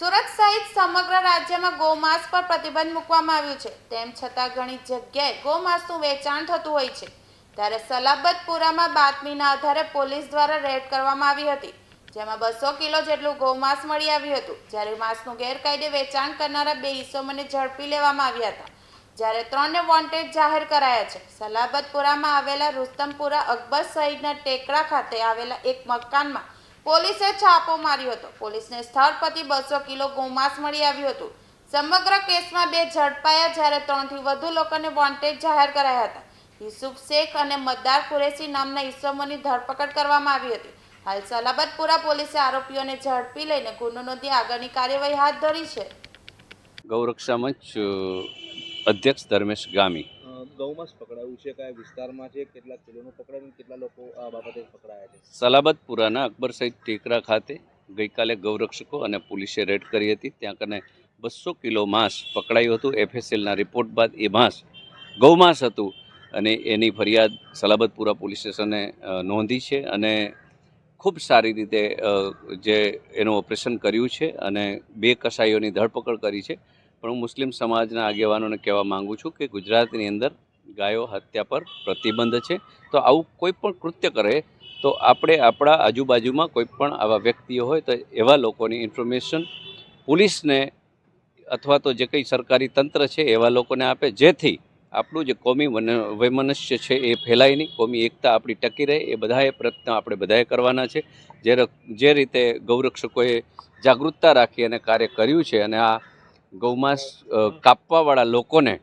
સુરત સહિત સમગ્ર રાજ્યમાં ગોમાંસ પર પ્રતિબંધ મૂકવામાં આવ્યું છે. તેમ છતાં ઘણી જગ્યાએ ગોમાંસનું વેચાણ થતું હોય છે. ત્યારે સલાબતપુરામાં બાતમીના આધારે પોલીસ દ્વારા રેડ કરવામાં આવી હતી, જેમાં બસો કિલો જેટલું ગોમાંસ મળી આવ્યું હતું. જ્યારે માંસનું ગેરકાયદે વેચાણ કરનારા બે ઈસમોને ઝડપી લેવામાં આવ્યા હતા. જ્યારે ત્રણને વોન્ટેડ જાહેર કરાયા છે. સલાબતપુરામાં આવેલા રુસ્તમપુરા અકબર સહિતના ટેકરા ખાતે આવેલા એક મકાનમાં પોલીસે છાપો માર્યો હતો. પોલીસને સ્થળ પરથી બસો કિલો ગોમાંસ મળી આવ્યું હતું. સમગ્ર કેસમાં બે ઝડપાયા જ્યારે ત્રણથી વધુ લોકોને વોન્ટેડ જાહેર કરાયા હતા. યુસુફ શેખ અને મદ્દાર કુરેશી નામના ઈસમોની ધરપકડ કરવામાં આવી હતી. હાલ સલાબતપુરા પોલીસે આરોપીઓને ઝડપી લઈને ગુનો નોંધી આગળની કાર્યવાહી હાથ ધરી છે. ગૌરક્ષા મંચ, અધ્યક્ષ ધર્મેશ ગામી. ગૌમાંસ પકડાયું છે, કયા વિસ્તારમાં છે, કેટલા કિલોનું પકડાયું કેટલા લોકો આ બાબતે પકડાયા છે? સલાબતપુરાના અકબર સહિત ટેકરા ખાતે ગઈકાલે ગૌરક્ષકો અને પોલીસે રેડ કરી હતી. ત્યાં કને બસો કિલો માંસ પકડાયું હતું. એફએસએલના રિપોર્ટ બાદ એ માંસ ગૌમાંસ હતું અને એની ફરિયાદ સલાબતપુરા પોલીસ સ્ટેશને નોંધી છે અને ખૂબ સારી રીતે જે એનું ઓપરેશન કર્યું છે અને બે કસાઈઓની ધરપકડ કરી છે. પણ હું મુસ્લિમ સમાજના આગેવાનોને કહેવા માંગુ છું કે ગુજરાતની અંદર ગાયો હત્યા પર પ્રતિબંધ છે. તો આવું કોઈ પણ કૃત્ય કરે, તો આપણે આપણા આજુબાજુમાં કોઈ પણ આવા વ્યક્તિઓ હોય, તો એવા લોકોની ઇન્ફોર્મેશન પોલીસને અથવા તો જે કંઈ સરકારી તંત્ર છે, એવા લોકોને આપે, જેથી આપણું જે કોમી વૈમનસ્ય છે, એ ફેલાય નહીં. કોમી એકતા આપણી ટકી રહે, એ બધાએ પ્રયત્ન આપણે બધાએ કરવાના છે. જે જે રીતે ગૌરક્ષકોએ જાગૃતતા રાખી અને કાર્ય કર્યું છે અને આ ગૌમાંસ કાપવાવાળા લોકોને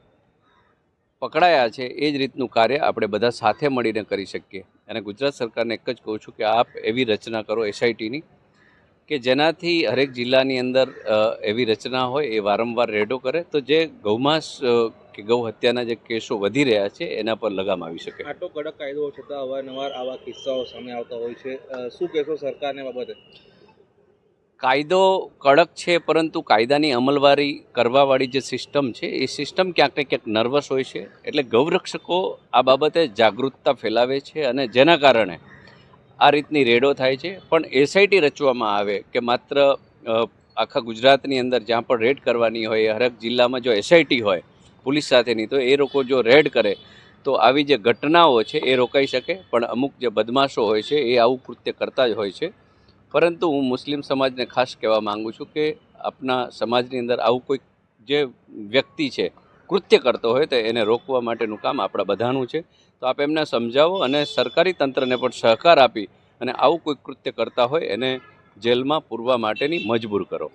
પકડાયા છે, એ જ રીતનું કાર્ય આપણે બધા સાથે મળીને કરી શકીએ. અને ગુજરાત સરકારને એક જ કહું છું કે આપ એવી રચના કરો એસઆઈટીની કે જેનાથી હરેક જિલ્લાની અંદર એવી રચના હોય, એ વારંવાર રેડો કરે, તો જે ગૌમાંસ કે ગૌ હત્યાના જે કેસો વધી રહ્યા છે, એના પર લગામ આવી શકે. આટલો કડક કાયદો છતાં અવારનવાર આવા કિસ્સાઓ સામે આવતા હોય છે. શું કહેશો સરકારને બાબતે? કાયદો કડક છે, પરંતુ કાયદાની અમલવારી કરવાવાળી જે સિસ્ટમ છે, એ સિસ્ટમ ક્યાંક ને ક્યાંક નર્વસ હોય છે. એટલે ગૌરક્ષકો આ બાબતે જાગૃતતા ફેલાવે છે અને જેના કારણે આ રીતની રેડો થાય છે. પણ એસઆઈટી રચવામાં આવે કે માત્ર આખા ગુજરાતની અંદર જ્યાં પણ રેડ કરવાની હોય, હરેક જિલ્લામાં જો એસઆઈટી હોય, પોલીસ સાથેની, તો એ લોકો જો રેડ કરે, તો આવી જે ઘટનાઓ છે એ રોકાઈ શકે. પણ અમુક જે બદમાશો હોય છે, એ આવું કૃત્ય કરતા જ હોય છે. પરંતુ હું મુસ્લિમ સમાજને ખાસ કહેવા માંગુ છું કે આપણા સમાજની અંદર આવું કોઈ જે વ્યક્તિ છે, કૃત્ય કરતો હોય તો એને રોકવા માટેનું કામ આપણા બધાનું છે. તો આપ એમને સમજાવો અને સરકારી તંત્રને પણ સહકાર આપી અને આવું કોઈ કૃત્ય કરતા હોય એને જેલમાં પૂરવા માટેની મજબૂર કરો.